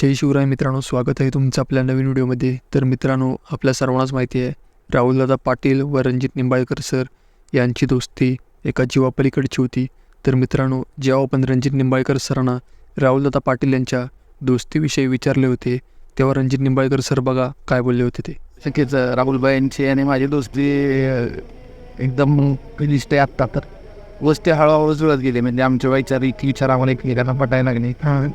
जय शिवराय मित्रांनो स्वागत आहे तुमचं आपल्या नवीन व्हिडिओमध्ये. तर मित्रांनो आपल्या सर्वांनाच माहिती आहे राहुलदादा पाटील व रणजित निंबाळकर सर यांची दोस्ती एका जीवापलीकडची होती. तर मित्रांनो जेव्हा आपण रणजित निंबाळकर सरांना राहुलदादा पाटील यांच्या दोस्तीविषयी विचारले होते तेव्हा रणजित निंबाळकर सर बघा काय बोलले होते ते. नक्कीच राहुलबाईंची आणि माझी दोस्ती एकदम घनिष्ठ आहे आत्ता तर. गोष्टी हळूहळू जुळत गेली. म्हणजे आमच्या वैचारिक विचार आम्हाला एकमेकांना पटायला लागले.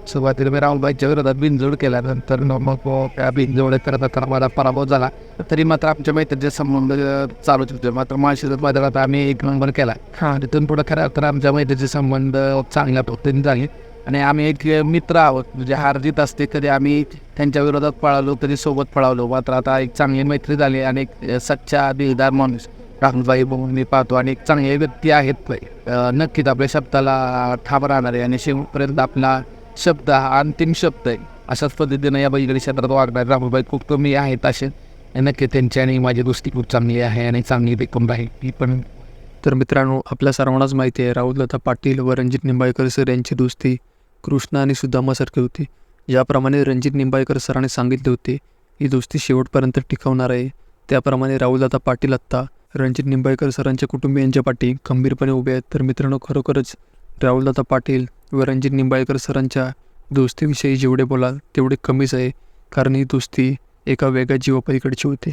सुरुवातीला मी राहुलबाईच्या विरोधात बिनजोड केला. नंतर मग त्या बिनजोड करत असताना मला पराभव झाला. तरी मात्र आमच्या मैत्रीचे संबंध चालूच होते मात्र माळशिरत मैदानात आम्ही एक नंबर केला. हां. तिथून पुढं खरं तर आमच्या मैत्रीचे संबंध चांगल्या पद्धतीने झाले. आणि आम्ही एक मित्र आहोत. म्हणजे हार जीत असते कधी आम्ही त्यांच्या विरोधात पळालो कधी सोबत पळालो. मात्र आता एक चांगली मैत्री झाली आणि एक सच्चा दिलदार माणूस. राहुलबाई भाऊ मी पाहतो. आणि एक चांगले व्यक्ती आहेत नक्कीच आपल्या शब्दाला ठाम राहणार आहे आणि शेवटपर्यंत आपला शब्द हा अंतिम शब्द आहे. अशाच पद्धतीनं या बैलगाडी क्षेत्रात वागणार राहुलबाई खूप कमी आहेत असे. नक्की त्यांची आणि माझी दोस्ती खूप चांगली आहे आणि चांगली देखील राहील ती पण तर मित्रांनो आपल्या सर्वांनाच माहिती आहे राहुलदादा पाटील व रणजित निंबाळकर सर यांची दोस्ती कृष्णा आणि सुदामासारखी होती. ज्याप्रमाणे रणजित निंबाळकर सरांनी सांगितले होते ही दोस्ती शेवटपर्यंत टिकवणार आहे. त्याप्रमाणे राहुलदादा पाटील आत्ता रणजित निंबाळकर सरांच्या कुटुंबियांच्या पाठी खंबीरपणे उभे आहेत. तर मित्रांनो खरोखरच राहुलदादा पाटील व रणजित निंबाळकर सरांच्या दोस्तीविषयी जेवढे बोलाल तेवढे कमीच आहे. कारण ही दोस्ती एका वेगळ्या जीवापलीकडची होती.